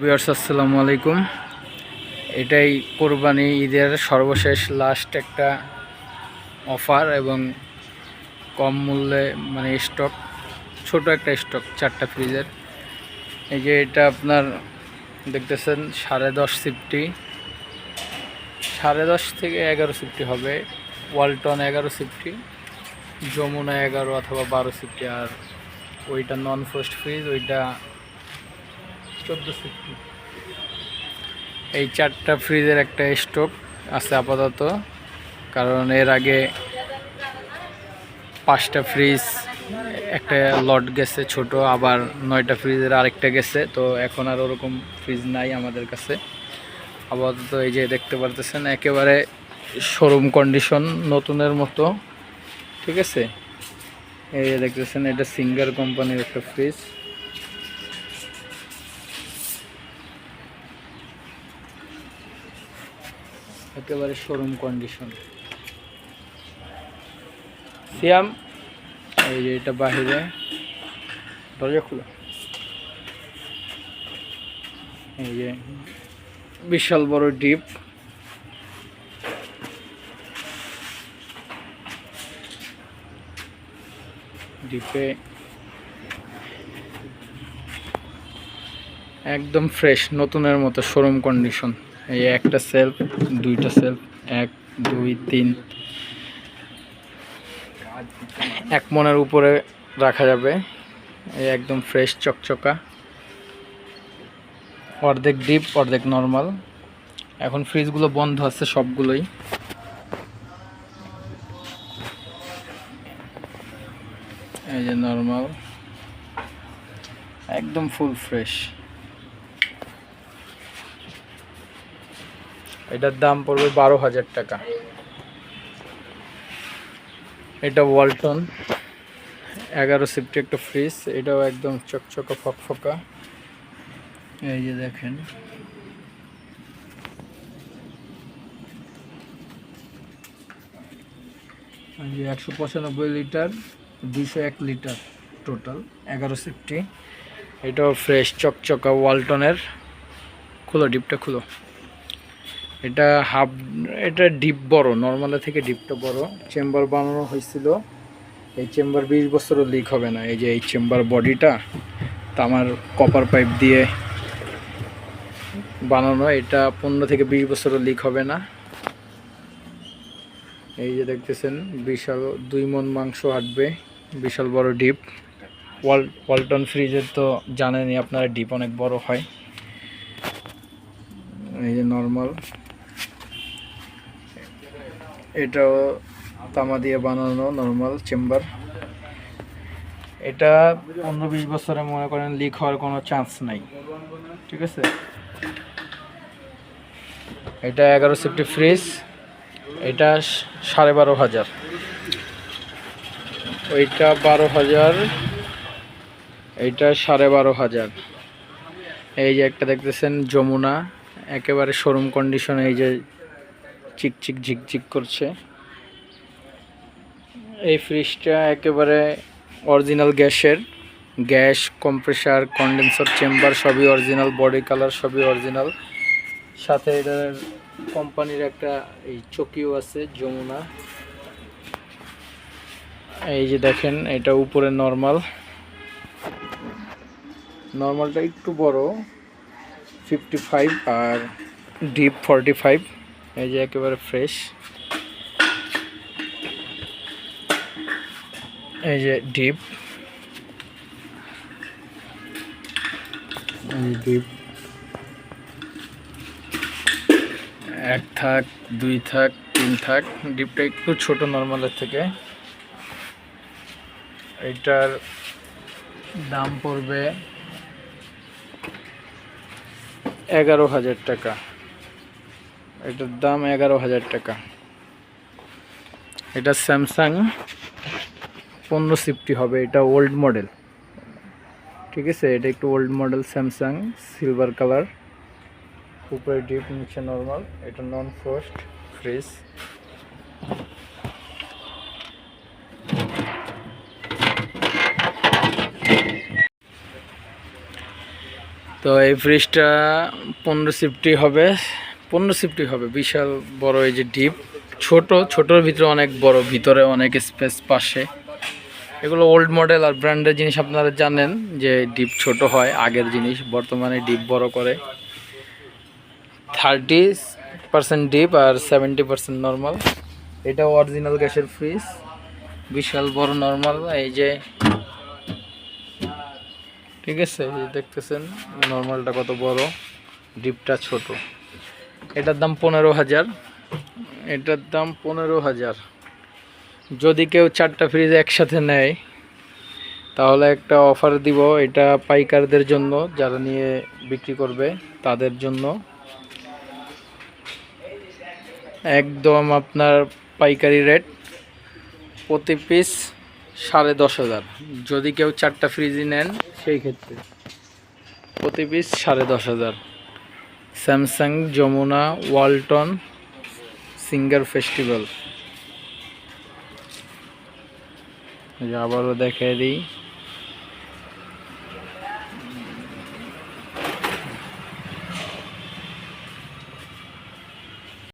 Viewers, আসসালামু আলাইকুম। এটাই কোরবানি ঈদের সর্বশেষ লাস্ট একটা অফার এবং কম মূল্যে মানে স্টক ছোট একটা স্টক চারটা ফ্রিজের এই যে এটা আপনার দেখতেছেন, সাড়ে দশ সিফটি। সাড়ে দশ থেকে এগারো সিফটি হবে। ওয়ালটন এগারো সিফটি, যমুনা এগারো অথবা বারো সিফটি। আর ওইটা নন ফ্রস্ট ফ্রিজ ওইটা চোদ্দ এই চারটা ফ্রিজের একটা স্টক আছে আপাতত, কারণ এর আগে পাঁচটা ফ্রিজ, একটা লট গেছে ছোট, আবার নয়টা ফ্রিজের আরেকটা গেছে, তো এখন আর ওরকম ফ্রিজ নাই আমাদের কাছে। আপাতত এই যে দেখতে পারতেছেন, একেবারে শোরুম কন্ডিশন নতুনের মতো, ঠিক আছে? এই যে দেখতেছেন, এটা সিঙ্গার কোম্পানির একটা ফ্রিজ। একেবারে শোরুম কন্ডিশন সিয়াম এই যে এটা বাহিরে। দরজা খুলো। এই যে বিশাল বড় ডিপ। ডিপে একদম ফ্রেশ নতুনের মতো শোরুম কন্ডিশন এই একটা সেলফ দুইটা সেলফ এক, দুই, তিন। এক মনের উপরে রাখা যাবে। এই একদম ফ্রেশ চকচকা। অর্ধেক ডিপ অর্ধেক নর্মাল এখন ফ্রিজগুলো বন্ধ আছে সবগুলোই। এই যে নর্মাল একদম ফুল ফ্রেশ এটার দাম পড়বে বারো হাজার টাকা। এটা ওয়ালটন, এগারো সিফটি একটা ফ্রিজ, এটাও একদম চকচকা ফকফকা। এই যে দেখেন। একশো পঁচানব্বই লিটার দুশো এক লিটার টোটাল এগারো সিফটি। এটাও ফ্রেশ চকচকা ওয়ালটনের। খুলো, ডিপটা খুলো। এটা হাফ, এটা ডিপ বড় নর্মালের থেকে ডিপটা বড়। চেম্বার বানানো হয়েছিল। এই চেম্বার বিশ বছরও লিক হবে না। এই যে এই চেম্বার বডিটা তামার কপার পাইপ দিয়ে বানানো, এটা পনেরো থেকে বিশ বছরও লিক হবে না। এই যে দেখতেছেন, বিশাল দুই মন মাংস হাঁটবে, বিশাল বড় ডিপ ওয়াল ওয়ালটন ফ্রিজের তো জানেনই আপনারা ডিপ অনেক বড় হয়। এই যে নর্মাল এটাও তামা দিয়ে বানানো নর্মাল চেম্বার এটা পনেরো বিশ বছরে মনে করেন লিক হওয়ার কোনো চান্স নাই, ঠিক আছে? এটা এগারো সিফটি ফ্রিজ এটা সাড়ে বারো হাজার। ওইটা বারো হাজার, এইটা সাড়ে বারো হাজার। এই যে একটা দেখতেছেন যমুনা, একেবারে শোরুম কন্ডিশন এই যে চিকচিক ঝিকঝিক করছে। এই ফ্রিজটা একেবারে অরিজিনাল গ্যাসের। গ্যাস কম্প্রেসার কন্ডেন্সার চেম্বার সবই অরিজিনাল বডি কালার সবই অরিজিনাল সাথে এটার কোম্পানির একটা এই চকিও আছে, যমুনা। এই যে দেখেন, এটা উপরে নর্মাল নর্মালটা একটু বড় ফিফটি ফাইভ আর ডিপ ফর্টি ফাইভ এই যে একেবারে ফ্রেশ এই যে ডিপ এই ডিপ এক থাক দুই থাক তিন থাক। ডিপটা একটু ছোট নর্মালের থেকে। এটার দাম পড়বে এগারো হাজার টাকা। এটার দাম এগারো হাজার টাকা। এটা স্যামসাং পনেরো সিফটি হবে, এটা ওল্ড মডেল ঠিক আছে, এটা একটু old model Samsung silver colour উপরে ডিপ নিচে নর্মাল এটা নন ফ্রস্ট ফ্রিজ তো এই ফ্রিজটা পনেরো সিফটি হবে। পনেরো সিফটি হবে, বিশাল বড় এই যে ডিপ। ছোট, ছোটোর ভিতরে অনেক বড়, ভিতরে অনেক স্পেস পাশে। এগুলো ওল্ড মডেল আর ব্র্যান্ডের জিনিস আপনারা জানেন যে ডিপ ছোট হয়, আগের জিনিস, বর্তমানে ডিপ বড় করে। থার্টি পার্সেন্ট ডিপ আর সেভেন্টি পার্সেন্ট নর্মাল এটা অরিজিনাল গ্যাসের ফ্রিজ বিশাল বড় নর্মাল এই যে, ঠিক আছে দেখতেছেন নর্মালটা কত বড়, ডিপটা ছোট। এটার দাম পনেরো হাজার। এটার দাম পনেরো হাজার। যদি কেউ চারটা ফ্রিজ একসাথে নেয়, তাহলে একটা অফার দিব এটা পাইকারদের জন্য, যারা নিয়ে বিক্রি করবে তাদের জন্য। একদম আপনার পাইকারি রেট প্রতি পিস সাড়ে দশ হাজার। যদি কেউ চারটা ফ্রিজই নেন, সেই ক্ষেত্রে প্রতি পিস সাড়ে দশ হাজার। Samsung Jamuna Walton Singer festival. আবারও দেখাই দিই।